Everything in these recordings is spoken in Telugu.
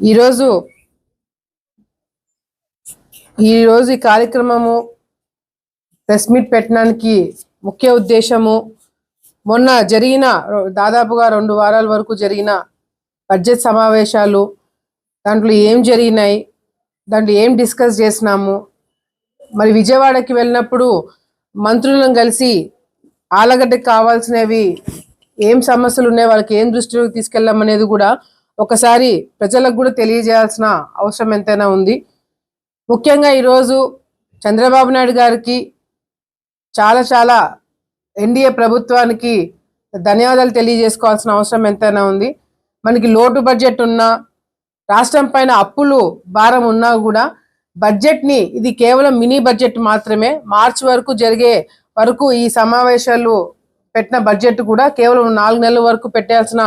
ఈరోజు ఈరోజు ఈ కార్యక్రమము ప్రెస్ మీట్ పెట్టడానికి ముఖ్య ఉద్దేశము. మొన్న జరిగిన దాదాపుగా రెండు వారాల వరకు జరిగిన బడ్జెట్ సమావేశాలు దాంట్లో ఏం జరిగినాయి దాంట్లో ఏం డిస్కస్ చేసినాము. మరి విజయవాడకి వెళ్ళినప్పుడు మంత్రులను కలిసి ఆలగడ్డకి కావాల్సినవి ఏం సమస్యలు ఉన్నాయి వాళ్ళకి ఏం దృష్టిలోకి తీసుకెళ్ళామనేది కూడా ఒకసారి ప్రజలకు కూడా తెలియజేయాల్సిన అవసరం ఎంతైనా ఉంది. ముఖ్యంగా ఈరోజు చంద్రబాబు నాయుడు గారికి చాలా చాలా ఎన్డీఏ ప్రభుత్వానికి ధన్యవాదాలు తెలియజేసుకోవాల్సిన అవసరం ఎంతైనా ఉంది. మనకి లోటు బడ్జెట్ ఉన్నా రాష్ట్రం పైన అప్పులు భారం ఉన్నా కూడా బడ్జెట్ని ఇది కేవలం మినీ బడ్జెట్ మాత్రమే మార్చి వరకు జరిగే వరకు ఈ సమావేశాలు పెట్టిన బడ్జెట్ కూడా కేవలం నాలుగు నెలల వరకు పెట్టాల్సిన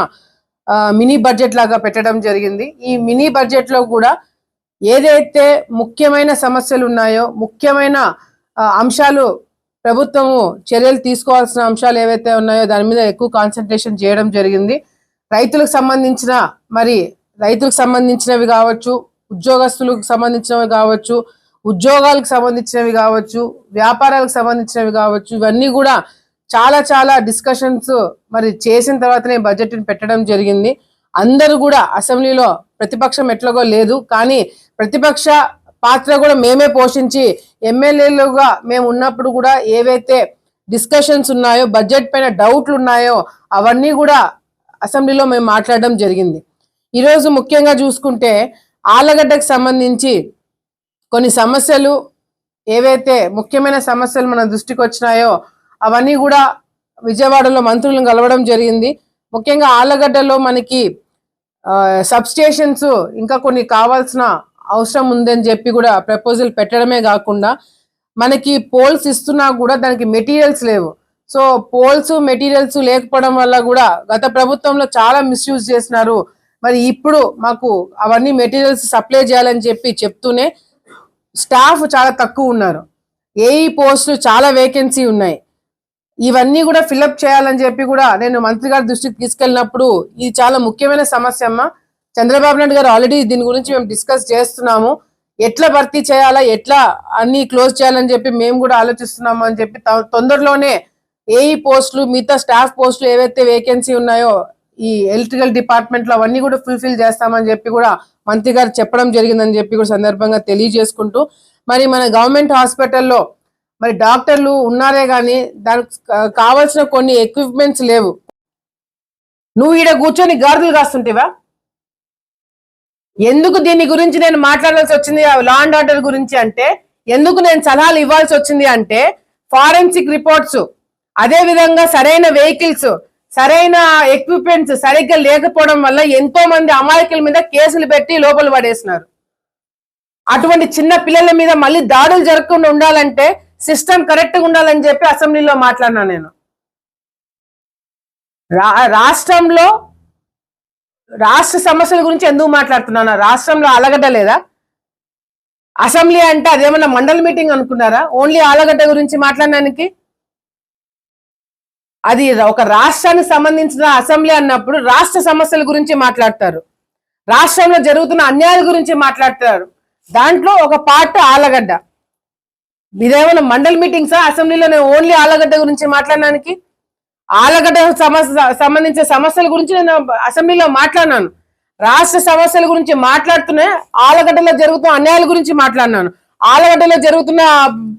మినీ బడ్జెట్ లాగా పెట్టడం జరిగింది. ఈ మినీ బడ్జెట్లో కూడా ఏదైతే ముఖ్యమైన సమస్యలు ఉన్నాయో ముఖ్యమైన అంశాలు ప్రభుత్వము చర్యలు తీసుకోవాల్సిన అంశాలు ఏవైతే ఉన్నాయో దాని మీద ఎక్కువ కాన్సన్ట్రేషన్ చేయడం జరిగింది. రైతులకు సంబంధించిన మరి రైతులకు సంబంధించినవి కావచ్చు ఉద్యోగస్తులకు సంబంధించినవి కావచ్చు ఉద్యోగాలకు సంబంధించినవి కావచ్చు వ్యాపారాలకు సంబంధించినవి కావచ్చు ఇవన్నీ కూడా చాలా చాలా డిస్కషన్స్ మరి చేసిన తర్వాతనే బడ్జెట్ పెట్టడం జరిగింది. అందరూ కూడా అసెంబ్లీలో ప్రతిపక్షం ఎట్లాగో లేదు. కానీ ప్రతిపక్ష పాత్ర కూడా మేమే పోషించి ఎమ్మెల్యేలుగా మేము ఉన్నప్పుడు కూడా ఏవైతే డిస్కషన్స్ ఉన్నాయో బడ్జెట్ పైన డౌట్లు ఉన్నాయో అవన్నీ కూడా అసెంబ్లీలో మేము మాట్లాడడం జరిగింది. ఈరోజు ముఖ్యంగా చూసుకుంటే ఆలగడ్డకు సంబంధించి కొన్ని సమస్యలు ఏవైతే ముఖ్యమైన సమస్యలు మన దృష్టికి వచ్చినాయో అవన్నీ కూడా విజయవాడలో మంత్రులను కలవడం జరిగింది. ముఖ్యంగా ఆలగడ్డలో మనకి సబ్స్టేషన్స్ ఇంకా కొన్ని కావాల్సిన అవసరం ఉందని చెప్పి కూడా ప్రపోజల్ పెట్టడమే కాకుండా మనకి పోల్స్ ఇస్తున్నా కూడా దానికి మెటీరియల్స్ లేవు. సో పోల్స్ మెటీరియల్స్ లేకపోవడం వల్ల కూడా గత ప్రభుత్వంలో చాలా మిస్యూజ్ చేసినారు. మరి ఇప్పుడు మాకు అవన్నీ మెటీరియల్స్ సప్లై చేయాలని చెప్పి చెప్తూనే స్టాఫ్ చాలా తక్కువ ఉన్నారు. ఏఈ పోస్టులు చాలా వేకెన్సీ ఉన్నాయి. ఇవన్నీ కూడా ఫిలప్ చేయాలని చెప్పి కూడా నేను మంత్రి గారి దృష్టికి తీసుకెళ్ళినప్పుడు ఇది చాలా ముఖ్యమైన సమస్య అమ్మా. చంద్రబాబు నాయుడు గారు ఆల్రెడీ దీని గురించి మేము డిస్కస్ చేస్తున్నాము. ఎట్లా భర్తీ చేయాలా ఎట్లా అన్ని క్లోజ్ చేయాలని చెప్పి మేము కూడా ఆలోచిస్తున్నాము అని చెప్పి తొందరలోనే ఏఈ పోస్టులు మిగతా స్టాఫ్ పోస్టులు ఏవైతే వేకెన్సీ ఉన్నాయో ఈ ఎలక్ట్రికల్ డిపార్ట్మెంట్లో అవన్నీ కూడా ఫుల్ఫిల్ చేస్తామని చెప్పి కూడా మంత్రి గారు చెప్పడం జరిగిందని చెప్పి కూడా సందర్భంగా తెలియజేసుకుంటూ మరి మన గవర్నమెంట్ హాస్పిటల్లో మరి డాక్టర్లు ఉన్నారే కానీ దానికి కావాల్సిన కొన్ని ఎక్విప్మెంట్స్ లేవు. నువ్వు ఈడ కూర్చొని గాడిదలు కాస్తుంటేవా? ఎందుకు దీని గురించి నేను మాట్లాడాల్సి వచ్చింది? లా అండ్ ఆర్డర్ గురించి అంటే ఎందుకు నేను సలహాలు ఇవ్వాల్సి వచ్చింది అంటే ఫారెన్సిక్ రిపోర్ట్స్ అదే విధంగా సరైన వెహికల్స్ సరైన ఎక్విప్మెంట్స్ సరిగ్గా లేకపోవడం వల్ల ఎంతో మంది అమాయకుల మీద కేసులు పెట్టి లోపల పడేసినారు. అటువంటి చిన్న పిల్లల మీద మళ్ళీ దాడులు జరగకుండా ఉండాలంటే సిస్టమ్ కరెక్ట్గా ఉండాలని చెప్పి అసెంబ్లీలో మాట్లాడినా నేను. రా- రాష్ట్రంలో రాష్ట్ర సమస్యల గురించి ఎందుకు మాట్లాడుతున్నాను రాష్ట్రంలో ఆలగడ్డ లేదా? అసెంబ్లీ అంటే అదేమన్నా మండల మీటింగ్ అనుకున్నారా? ఓన్లీ ఆలగడ్డ గురించి మాట్లాడడానికి అది ఒక రాష్ట్రానికి సంబంధించిన అసెంబ్లీ అన్నప్పుడు రాష్ట్ర సమస్యల గురించి మాట్లాడతారు. రాష్ట్రంలో జరుగుతున్న అన్యాయాల గురించి మాట్లాడతారు. దాంట్లో ఒక పార్ట్ ఆలగడ్డ. ఇదేమన్నా మండల్ మీటింగ్సా? అసెంబ్లీలో నేను ఓన్లీ ఆలగడ్డ గురించి మాట్లాడడానికి? ఆలగడ్డ సమస్య సంబంధించిన సమస్యల గురించి నేను అసెంబ్లీలో మాట్లాడినాను. రాష్ట్ర సమస్యల గురించి మాట్లాడుతూనే ఆలగడ్డలో జరుగుతున్న అన్యాయాల గురించి మాట్లాడినాను. ఆలగడ్డలో జరుగుతున్న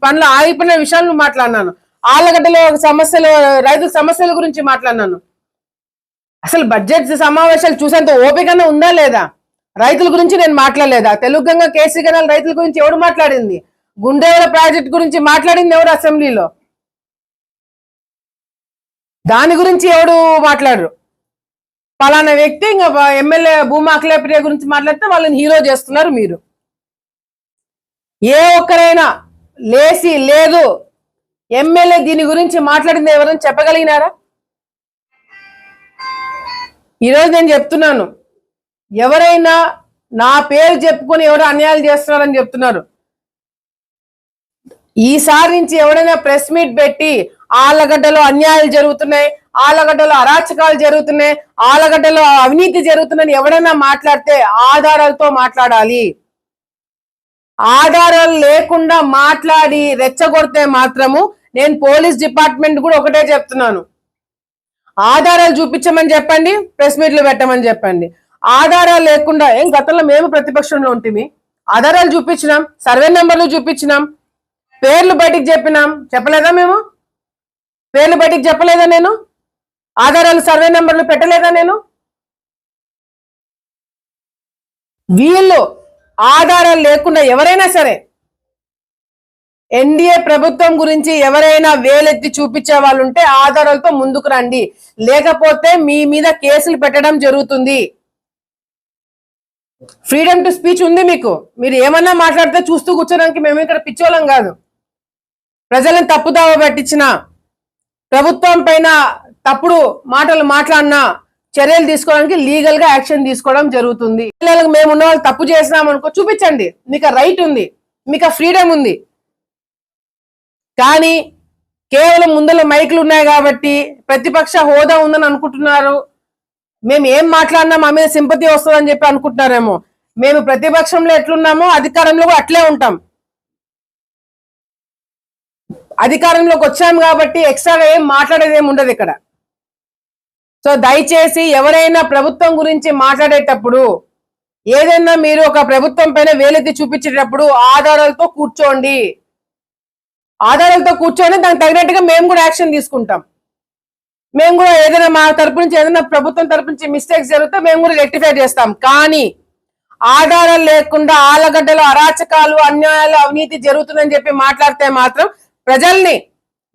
పనులు ఆగిపోయిన విషయాలను మాట్లాడినాను. ఆలగడ్డలో సమస్యలు రైతుల సమస్యల గురించి మాట్లాడినాను. అసలు బడ్జెట్ సమావేశాలు చూసేంత ఓపికనే ఉందా లేదా? రైతుల గురించి నేను మాట్లాడలేదా? Telugu Ganga K C canal రైతుల గురించి ఎవడు మాట్లాడింది? గుండెల ప్రాజెక్ట్ గురించి మాట్లాడింది ఎవరు అసెంబ్లీలో? దాని గురించి ఎవడు మాట్లాడరు? పలానా వ్యక్తి ఇంకా ఎమ్మెల్యే భూమా అఖిలప్రియ గురించి మాట్లాడితే వాళ్ళని హీరో చేస్తున్నారు మీరు. ఏ ఒక్కరైనా లేసి లేదు ఎమ్మెల్యే దీని గురించి మాట్లాడింది ఎవరైనా చెప్పగలిగినారా? ఈరోజు నేను చెప్తున్నాను. ఎవరైనా నా పేరు చెప్పుకొని ఎవరు అన్యాయాలు చేస్తున్నారని చెప్తున్నారు. ఈసారి నుంచి ఎవరైనా ప్రెస్ మీట్ పెట్టి ఆళ్ళగడ్డలో అన్యాయాలు జరుగుతున్నాయి ఆలగడ్డలో అరాచకాలు జరుగుతున్నాయి ఆలగడ్డలో అవినీతి జరుగుతుందని ఎవడైనా మాట్లాడితే ఆధారాలతో మాట్లాడాలి. ఆధారాలు లేకుండా మాట్లాడి రెచ్చగొడితే మాత్రము నేను పోలీస్ డిపార్ట్మెంట్ కూడా ఒకటే చెప్తున్నాను. ఆధారాలు చూపించమని చెప్పండి ప్రెస్ మీట్లు పెట్టమని చెప్పండి. ఆధారాలు లేకుండా ఏం గతంలో మేము ప్రతిపక్షంలో ఉంటుంది ఆధారాలు చూపించినాం సర్వే నెంబర్లు చూపించినాం పేర్లు బయటికి చెప్పినాం. చెప్పలేదా మేము? పేర్లు బయటికి చెప్పలేదా నేను? ఆధారాలు సర్వే నెంబర్లు పెట్టలేదా నేను? వీళ్ళు ఆధారాలు లేకుండా ఎవరైనా సరే ఎన్డీఏ ప్రభుత్వం గురించి ఎవరైనా వేలెత్తి చూపించే వాళ్ళు ఉంటే ఆధారాలతో ముందుకు రండి. లేకపోతే మీ మీద కేసులు పెట్టడం జరుగుతుంది. ఫ్రీడమ్ టు స్పీచ్ ఉంది మీకు. మీరు ఏమన్నా మాట్లాడితే చూస్తూ కూర్చోడానికి మేము ఇక్కడ పిచ్చోళం కాదు. ప్రజలను తప్పుదావ పట్టించిన ప్రభుత్వం పైన తప్పుడు మాటలు మాట్లాడినా చర్యలు తీసుకోవడానికి లీగల్గా యాక్షన్ తీసుకోవడం జరుగుతుంది. పిల్లలకు మేము ఉన్న వాళ్ళు తప్పు చేసినాం అనుకో చూపించండి. మీకు రైట్ ఉంది. మీకు ఫ్రీడమ్ ఉంది. కానీ కేవలం ముందర మైకులు ఉన్నాయి కాబట్టి ప్రతిపక్ష హోదా ఉందని అనుకుంటున్నారు. మేము ఏం మాట్లాడినా మా మీద సింపతి వస్తుందని చెప్పి అనుకుంటున్నారేమో. మేము ప్రతిపక్షంలో ఎట్లున్నామో అధికారంలో కూడా అట్లే ఉంటాం. అధికారంలోకి వచ్చాం కాబట్టి ఎక్స్ట్రాగా ఏం మాట్లాడేది ఏమి ఉండదు ఇక్కడ. సో దయచేసి ఎవరైనా ప్రభుత్వం గురించి మాట్లాడేటప్పుడు ఏదైనా మీరు ఒక ప్రభుత్వం పైన వేలెత్తి చూపించేటప్పుడు ఆధారాలతో కూర్చోండి. ఆధారాలతో కూర్చొని దానికి తగినట్టుగా మేము కూడా యాక్షన్ తీసుకుంటాం. మేము కూడా ఏదైనా మా తరపు నుంచి ఏదైనా ప్రభుత్వం తరపు నుంచి మిస్టేక్స్ జరిగితే మేము కూడా రెక్టిఫై చేస్తాం. కానీ ఆధారాలు లేకుండా ఆలగడ్డలు అరాచకాలు అన్యాయాలు అవినీతి జరుగుతుందని చెప్పి మాట్లాడితే మాత్రం ప్రజల్ని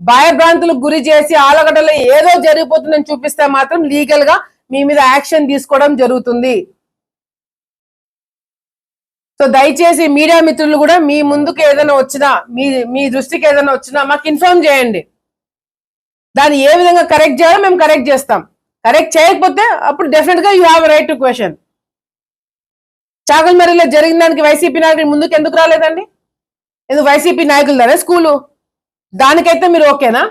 భయభ్రాంతులకు గురి చేసి ఆలగడ్డలో ఏదో జరిగిపోతుందని చూపిస్తే మాత్రం లీగల్గా మీ మీద యాక్షన్ తీసుకోవడం జరుగుతుంది. సో దయచేసి మీడియా మిత్రులు కూడా మీ ముందుకు ఏదైనా వచ్చినా మీ మీ దృష్టికి ఏదైనా వచ్చినా మాకు ఇన్ఫార్మ్ చేయండి. దాన్ని ఏ విధంగా కరెక్ట్ చేయాలో మేము కరెక్ట్ చేస్తాం. కరెక్ట్ చేయకపోతే అప్పుడు డెఫినెట్గా you have right to question చాగల్మరిలో జరిగిన దానికి వైసీపీ నాయకుడు ముందుకు ఎందుకు రాలేదండి? ఎందుకు వైసీపీ నాయకులు స్కూలు. దానికైతే మీరు ఓకేనా?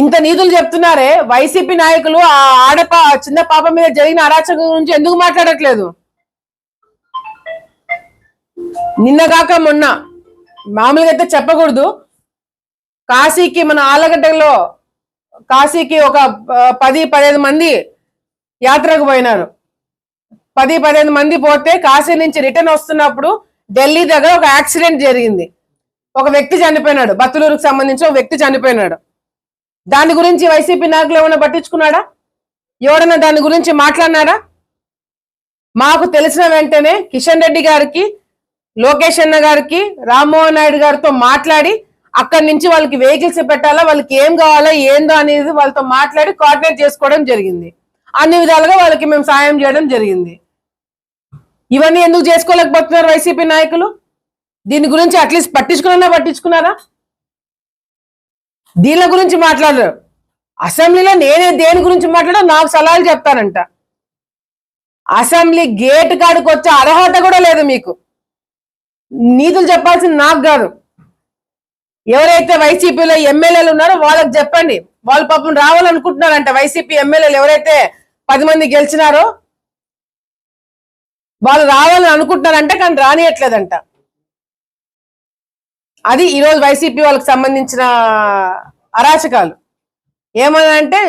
ఇంత నీతులు చెప్తున్నారే వైసీపీ నాయకులు ఆ ఆడపా చిన్న పాప మీద జరిగిన అరాచకం గురించి ఎందుకు మాట్లాడట్లేదు? నిన్నగాక మొన్న మామూలుగా అయితే చెప్పకూడదు. కాశీకి మన ఆలగడ్డలో కాశీకి ఒక పది పదిహేను మంది యాత్రకు పోయినారు. పది పదిహేను మంది పోతే కాశీ నుంచి రిటర్న్ వస్తున్నప్పుడు ఢిల్లీ దగ్గర ఒక యాక్సిడెంట్ జరిగింది. ఒక వ్యక్తి చనిపోయినాడు. బతులూరుకు సంబంధించి ఒక వ్యక్తి చనిపోయినాడు. దాని గురించి వైసీపీ నాయకులు ఏమైనా పట్టించుకున్నాడా? ఎవడన్నా దాని గురించి మాట్లాడినారా మాకు తెలిసిన వెంటనే కిషన్ రెడ్డి గారికి లోకేష్ అన్న గారికి రామ్మోహన్ నాయుడు గారితో మాట్లాడి అక్కడి నుంచి వాళ్ళకి వెహికల్స్ పెట్టాలా వాళ్ళకి ఏం కావాలా ఏందో అనేది వాళ్ళతో మాట్లాడి కోఆర్డినేట్ చేసుకోవడం జరిగింది. అన్ని విధాలుగా వాళ్ళకి మేము సాయం చేయడం జరిగింది. ఇవన్నీ ఎందుకు చేసుకోలేకపోతున్నారు వైసీపీ నాయకులు? దీని గురించి అట్లీస్ట్ పట్టించుకున్నా పట్టించుకున్నారా దీని గురించి మాట్లాడరు. అసెంబ్లీలో నేనే దేని గురించి మాట్లాడా నాకు సలహాలు చెప్తానంట అసెంబ్లీ గేట్ కాడికి వచ్చే అర్హత కూడా లేదు మీకు. నీతులు చెప్పాల్సింది నాకు కాదు. ఎవరైతే వైసీపీలో ఎమ్మెల్యేలు ఉన్నారో వాళ్ళకి చెప్పండి. వాళ్ళు పాపం రావాలనుకుంటున్నారంట వైసీపీ ఎమ్మెల్యేలు ఎవరైతే పది మంది గెలిచినారో. వాళ్ళు రావాలని అనుకుంటున్నారంట కానీ రానియట్లేదంట. అది ఈరోజు వైసీపీ వాళ్ళకి సంబంధించిన అరాచకాలు. ఏమనంటే అంటే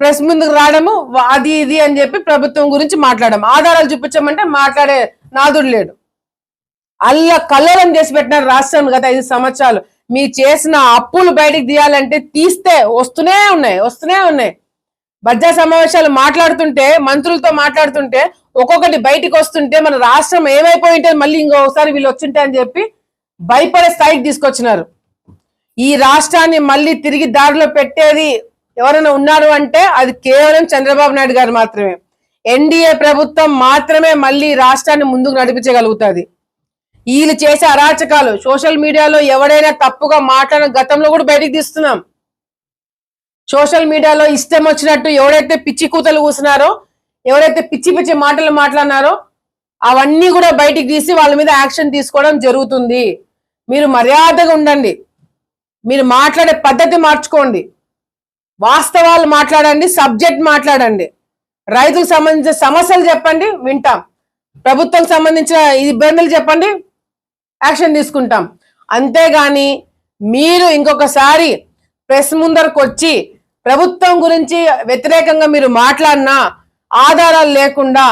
ప్రెస్ ముందుకు రావడము అది ఇది అని చెప్పి ప్రభుత్వం గురించి మాట్లాడడం. ఆధారాలు చూపించమంటే మాట్లాడే నాదుడు లేడు. అల్ల కల్లోలం చేసి పెట్టినారు రాష్ట్రం గత ఐదు సంవత్సరాలు. మీరు చేసిన అప్పులు బయటికి తీయాలంటే తీస్తే వస్తూనే ఉన్నాయి వస్తూనే ఉన్నాయి. బడ్జెట్ సమావేశాలు మాట్లాడుతుంటే మంత్రులతో మాట్లాడుతుంటే ఒక్కొక్కటి బయటికి వస్తుంటే మన రాష్ట్రం ఏమైపోయి ఉంటుంది మళ్ళీ ఇంకోసారి వీళ్ళు వచ్చింటే అని చెప్పి భయపడే స్థాయికి తీసుకొచ్చినారు. ఈ రాష్ట్రాన్ని మళ్ళీ తిరిగి దారిలో పెట్టేది ఎవరైనా ఉన్నారు అంటే అది కేవలం చంద్రబాబు నాయుడు గారు మాత్రమే. ఎన్డీఏ ప్రభుత్వం మాత్రమే మళ్ళీ రాష్ట్రాన్ని ముందుకు నడిపించగలుగుతుంది. వీళ్ళు చేసే అరాచకాలు సోషల్ మీడియాలో ఎవడైనా తప్పుగా మాట్లాడిన గతంలో కూడా బయటికి తీస్తున్నాం. సోషల్ మీడియాలో ఇష్టం వచ్చినట్టు ఎవరైతే పిచ్చి కూతలు కూసినారో ఎవరైతే పిచ్చి పిచ్చి మాటలు మాట్లాడినారో అవన్నీ కూడా బయటికి తీసి వాళ్ళ మీద యాక్షన్ తీసుకోవడం జరుగుతుంది. మీరు మర్యాదగా ఉండండి. మీరు మాట్లాడే పద్ధతి మార్చుకోండి. వాస్తవాలు మాట్లాడండి సబ్జెక్ట్ మాట్లాడండి. రైతులకు సంబంధించిన సమస్యలు చెప్పండి వింటాం. ప్రభుత్వం సంబంధించిన ఇబ్బందులు చెప్పండి యాక్షన్ తీసుకుంటాం. అంతేగాని మీరు ఇంకొకసారి ప్రెస్ ముందరకు వచ్చి ప్రభుత్వం గురించి వ్యతిరేకంగా మీరు మాట్లాడినా ఆధారాలు లేకుండా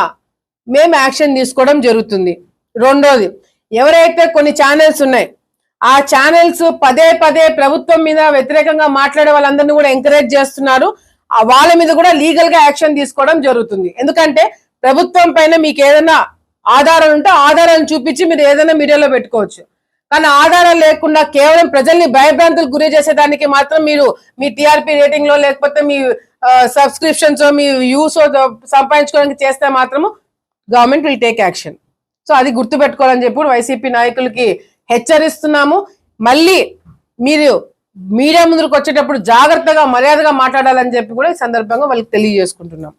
మేము యాక్షన్ తీసుకోవడం జరుగుతుంది. రెండోది ఎవరైతే కొన్ని ఛానల్స్ ఉన్నాయి ఆ ఛానల్స్ పదే పదే ప్రభుత్వం మీద వ్యతిరేకంగా మాట్లాడే వాళ్ళందరినీ కూడా ఎంకరేజ్ చేస్తున్నారు. వాళ్ళ మీద కూడా లీగల్గా యాక్షన్ తీసుకోవడం జరుగుతుంది. ఎందుకంటే ప్రభుత్వం పైన మీకు ఏదైనా ఆధారాలు ఉంటే ఆధారాలను చూపించి మీరు ఏదైనా మీడియాలో పెట్టుకోవచ్చు. కానీ ఆధారాలు లేకుండా కేవలం ప్రజల్ని భయభ్రాంతులకు గురి చేసేదానికి మాత్రం మీరు మీ టీఆర్పీ రేటింగ్లో లేకపోతే మీ సబ్స్క్రిప్షన్స్ మీ వ్యూస్ సంపాదించుకోవడానికి చేస్తే మాత్రము government will take action. So అది గుర్తుపెట్టుకోవాలని చెప్పి వైసీపీ నాయకులకి హెచ్చరిస్తున్నాము. మళ్ళీ మీరు మీడియా ముందుకు వచ్చేటప్పుడు జాగ్రత్తగా మర్యాదగా మాట్లాడాలని చెప్పి కూడా ఈ సందర్భంగా వాళ్ళకి తెలియజేసుకుంటున్నాం.